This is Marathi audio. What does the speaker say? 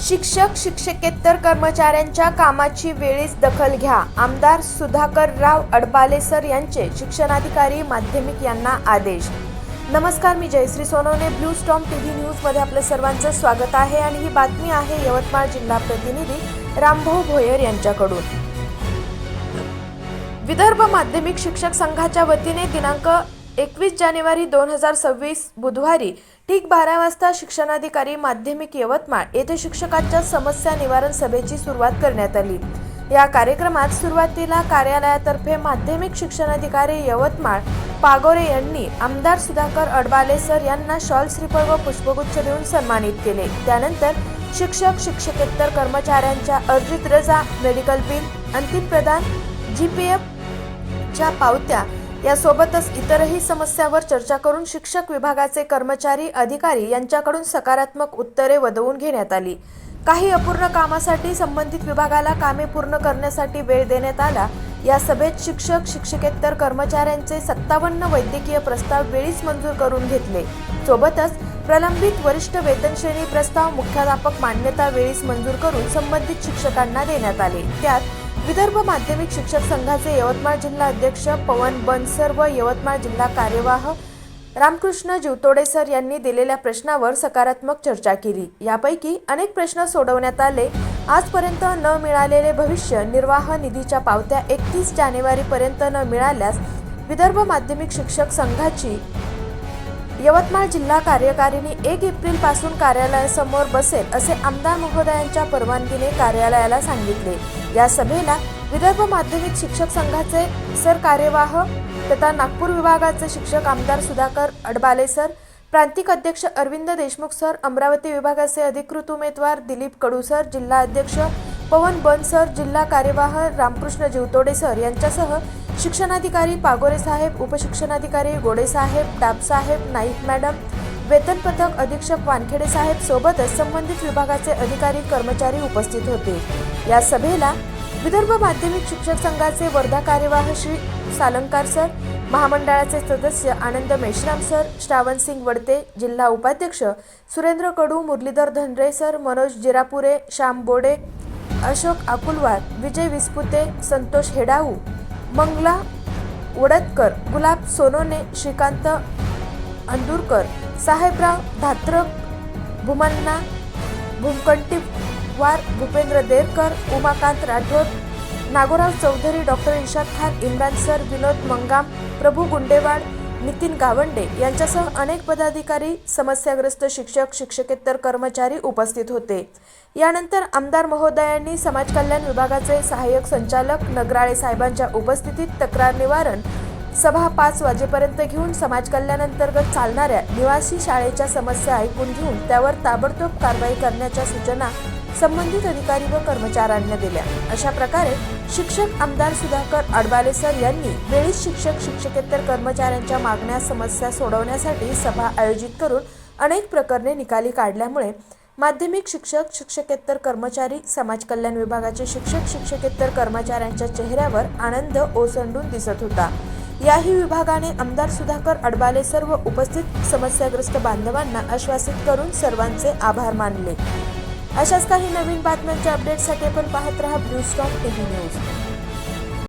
शिक्षक शिक्षकेतर कर्मचाऱ्यांच्या कामाची वेळीच दखल घ्या. आमदार सुधाकरराव अडबाले सर यांचे शिक्षणाधिकारी माध्यमिक यांना आदेश. नमस्कार मी Jayashree Sonawane blue storm T V न्यूजमध्ये आपलं सर्वांचं स्वागत आहे आणि ही बातमी आहे यवतमाळ जिल्हा प्रतिनिधी रामभाऊ भोयर यांच्याकडून. विदर्भ माध्यमिक शिक्षक संघाच्या वतीने दिनांक एकवीस जानेवारी दोन हजार सव्वीस बुधवारी ठीक बारा वाजता शिक्षणाधिकारी माध्यमिक यवतमाळ येथे शिक्षकांच्या समस्या निवारण सभेची सुरुवात करण्यात आली. या कार्यक्रमात सुरुवातीला कार्यालयातर्फे माध्यमिक शिक्षणाधिकारी यवतमाळ पागोरे यांनी आमदार सुधाकर अडबाले सर यांना शॉल श्रीफळ व पुष्पगुच्छ देऊन सन्मानित केले. त्यानंतर शिक्षक शिक्षकेतर कर्मचाऱ्यांच्या अर्जित रजा मेडिकल बिल अंतिम प्रदान जी पी एफ च्या पावत्या यासोबतच इतरही समस्यावर चर्चा करून शिक्षक विभागाचे कर्मचारी अधिकारी यांच्याकडून सकारात्मक उत्तरे वदवून घेण्यात आली. काही अपूर्ण कामासाठी संबंधित विभागाला कामे पूर्ण करण्यासाठी वेळ देण्यात आला. या सभेत शिक्षक शिक्षकेतर कर्मचाऱ्यांचे सत्तावन्न वैद्यकीय प्रस्ताव वेळीच मंजूर करून घेतले. सोबतच प्रलंबित वरिष्ठ वेतनश्रेणी प्रस्ताव मुख्याध्यापक मान्यता वेळीच मंजूर करून संबंधित शिक्षकांना देण्यात आले. त्यात विदर्भ माध्यमिक शिक्षक संघाचे यवतमाळ जिल्हा अध्यक्ष पवन बनसर व यवतमाळ जिल्हा कार्यवाह रामकृष्ण जीवतोडे सर यांनी दिलेल्या प्रश्नावर सकारात्मक चर्चा केली. यापैकी अनेक प्रश्न सोडवण्यात आले. आजपर्यंत न मिळालेले भविष्य निर्वाह निधीच्या पावत्या एकतीस जानेवारीपर्यंत न मिळाल्यास विदर्भ माध्यमिक शिक्षक संघाची यवतमाळ जिल्हा कार्यकारिणी एक एप्रिलपासून कार्यालयासमोर बसेल असे आमदार महोदयांच्या परवानगीने कार्यालयाला सांगितले. या सभेला विदर्भ माध्यमिक शिक्षक संघाचे सर कार्यवाह तथा नागपूर विभागाचे शिक्षक आमदार सुधाकर अडबाले सर प्रांतिक अध्यक्ष अरविंद देशमुख सर अमरावती विभागाचे अधिकृत उमेदवार दिलीप कडू सर जिल्हा अध्यक्ष पवन बन सर जिल्हा कार्यवाह रामकृष्ण जीवतोडे सर यांच्यासह शिक्षणाधिकारी पागोरे साहेब उपशिक्षणाधिकारी गोडे साहेब डाब साहेब नाईक मॅडम वेतन पथक अधीक्षक वानखेडे साहेब सोबतच संबंधित विभागाचे अधिकारी कर्मचारी उपस्थित होते. या सभेला विदर्भ माध्यमिक शिक्षक संघाचे वर्धा कार्यवाह श्री सालंकार सर महामंडळाचे सदस्य आनंद मेश्राम सर श्रावण सिंग वडते जिल्हा उपाध्यक्ष Surendra Kadu Murlidhar Dhanre sir Manoj Jirapure Shyam Bode Ashok Akulwar Vijay Vispute Santosh Hedau Mangala Wadatkar Gulab Sonone Shrikant Andurkar Sahebrao Dhatrak Bhumanna Bhumkantiwar Bhupendra Derkar Umakant Rathod Nagorao Chaudhari doctor Ishad Khan Imran sir Vinod Mangam Prabhu Gundewad Nitin Gawande यांच्यासह अनेक पदाधिकारी समस्याग्रस्त शिक्षक शिक्षकेतर कर्मचारी उपस्थित होते. यानंतर आमदार महोदयांनी समाज कल्याण विभागाचे सहाय्यक संचालक नगराळे साहेबांच्या उपस्थितीत तक्रार निवारण सभा पाच वाजेपर्यंत घेऊन समाज कल्याण अंतर्गत चालणाऱ्या निवासी शाळेच्या समस्या ऐकून घेऊन त्यावर ताबडतोब कारवाई करण्याच्या सूचना संबंधित अधिकारी व कर्मचाऱ्यांना दिल्या. अशा प्रकारे शिक्षक आमदार सुधाकर अडबाले सर यांनी वेळीच शिक्षक शिक्षकेतर कर्मचाऱ्यांच्या मागण्या समस्या सोडवण्यासाठी सभा आयोजित करून अनेक प्रकरणे निकाली काढल्यामुळे माध्यमिक शिक्षक शिक्षकेतर कर्मचारी समाज कल्याण विभागाचे शिक्षक शिक्षकेतर कर्मचाऱ्यांच्या चेहऱ्यावर आनंद ओसंडून दिसत होता. याही विभागाने आमदार सुधाकर अडबाले सर्व उपस्थित समस्याग्रस्त बांधवांना आश्वासित करून सर्वांचे आभार मानले. अशाच काही नवीन बातम्यांच्या अपडेटसाठी आपण पाहत रहा ब्लू स्टॉक टीव्ही न्यूज